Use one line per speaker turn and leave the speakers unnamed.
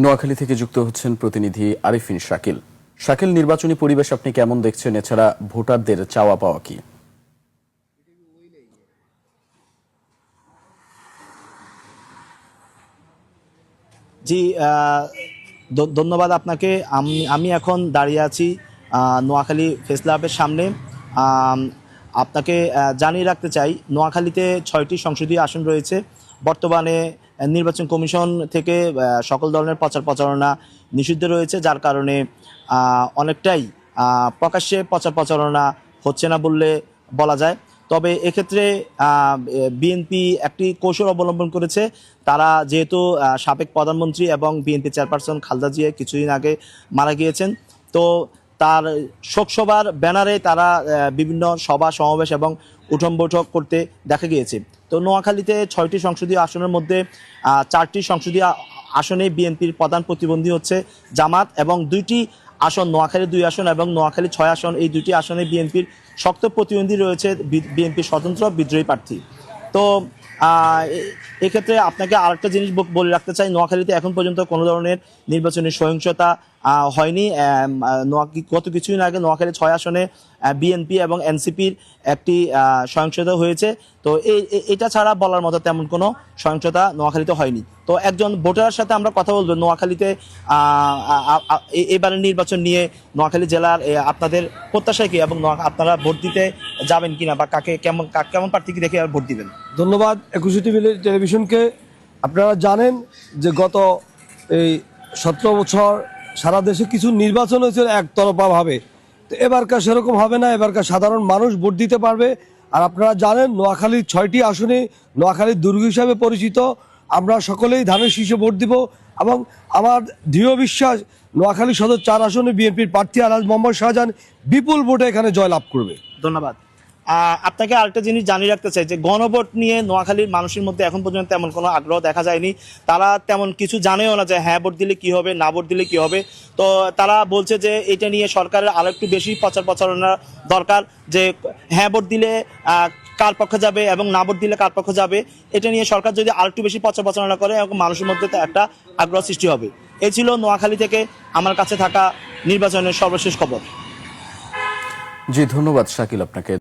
নোয়াখালী থেকে যুক্ত হচ্ছেন প্রতিনিধি আরিফিন শাকিল। শাকিল, নির্বাচনী পরিবেশ আপনি কেমন দেখছেন? এছাড়া ভোটারদের চাওয়া পাওয়া কি?
জি ধন্যবাদ আপনাকে। আমি আমি এখন দাঁড়িয়ে আছি নোয়াখালী ফেস ক্লাবের সামনে। আপনাকে জানিয়ে রাখতে চাই, নোয়াখালীতে ছয়টি সংসদীয় আসন রয়েছে। বর্তমানে নির্বাচন কমিশন থেকে সকল ধরনের প্রচার প্রচারণা নিষিদ্ধ রয়েছে, যার কারণে অনেকটাই প্রকাশ্যে প্রচার প্রচারণা হচ্ছে না বললে বলা যায়। তবে এক্ষেত্রে বিএনপি একটি কৌশল অবলম্বন করেছে। তারা যেহেতু সাবেক প্রধানমন্ত্রী এবং বিএনপি চেয়ারপারসন খালদা জিয়া কিছুদিন আগে মারা গিয়েছেন। তো তার শোকসভার ব্যানারে তারা বিভিন্ন সভা, সমাবেশ এবং উঠন বৈঠক করতে দেখা গিয়েছে। তো নোয়াখালীতে ছয়টি সংসদীয় আসনের মধ্যে চারটি সংসদীয় আসনে বিএনপির প্রধান প্রতিবন্ধী হচ্ছে জামাত এবং দুইটি আসন, নোয়াখালী দুই আসন এবং নোয়াখালী ছয় আসন। এই দুইটি আসনে বিএনপির শক্ত প্রতিবন্ধী রয়েছে বিএনপির স্বতন্ত্র বিদ্রোহী প্রার্থী। তো এক্ষেত্রে আপনাকে আরেকটা জিনিস বলে রাখতে চাই। নোয়াখালীতে এখন পর্যন্ত কোনো ধরনের নির্বাচনী সহিংসতা হয়নি। গত কিছুদিন আগে নোয়াখালী ছয় আসনে বিএনপি এবং এনসিপির একটি সহিংসতা হয়েছে। তো এই এটা ছাড়া বলার মতো তেমন কোনো সহিংসতা নোয়াখালীতে হয়নি। তো একজন ভোটারের সাথে আমরা কথা বলব। নোয়াখালীতে এবারের নির্বাচন নিয়ে নোয়াখালী জেলার আপনাদের প্রত্যাশা কি? এবং আপনারা ভোট দিতে যাবেন কিনা বা কাকে কেমন কেমন প্রার্থীকে দেখে আর ভোট দিবেন?
ধন্যবাদ একুশে টিভি টেলিভিশনকে। আপনারা জানেন যে গত এই সতেরো বছর সারা দেশে কিছু নির্বাচন হয়েছিল একতরফাভাবে তো এবারকার সেরকম হবে না এবারকার সাধারণ মানুষ ভোট দিতে পারবে। আর আপনারা জানেন নোয়াখালীর ছয়টি আসনে নোয়াখালীর দুর্গ হিসাবে পরিচিত। আমরা সকলেই ধানের শীর্ষে ভোট দিব এবং আমার দৃঢ় বিশ্বাস নোয়াখালী সদর চার আসনে বিএনপির প্রার্থী আলহাজ মোহাম্মদ শাহজাহান বিপুল ভোটে এখানে জয়লাভ করবে।
ধন্যবাদ। আপনাকে আরেকটা জিনিস জানিয়ে রাখতে চাই যে, গণভোট নিয়ে নোয়াখালীর মানুষের মধ্যে এখন পর্যন্ত তেমন কোনো আগ্রহ দেখা যায়নি। তারা তেমন কিছু জানেও না যে হ্যাঁ ভোট দিলে কি হবে, না ভোট দিলে কি হবে। তো তারা বলছে যে, এটা নিয়ে সরকারের আরও একটু বেশি প্রচার প্রচারণা দরকার যে হ্যাঁ ভোট দিলে কার পক্ষে যাবে এবং না ভোট দিলে কার পক্ষে যাবে। এটা নিয়ে সরকার যদি আর একটু বেশি প্রচার প্রচারণা করে এবং মানুষের মধ্যে একটা আগ্রহ সৃষ্টি হবে। এ ছিল নোয়াখালী থেকে আমার কাছে থাকা নির্বাচনের সর্বশেষ খবর।
জি, ধন্যবাদ, শাকিল আপনাকে।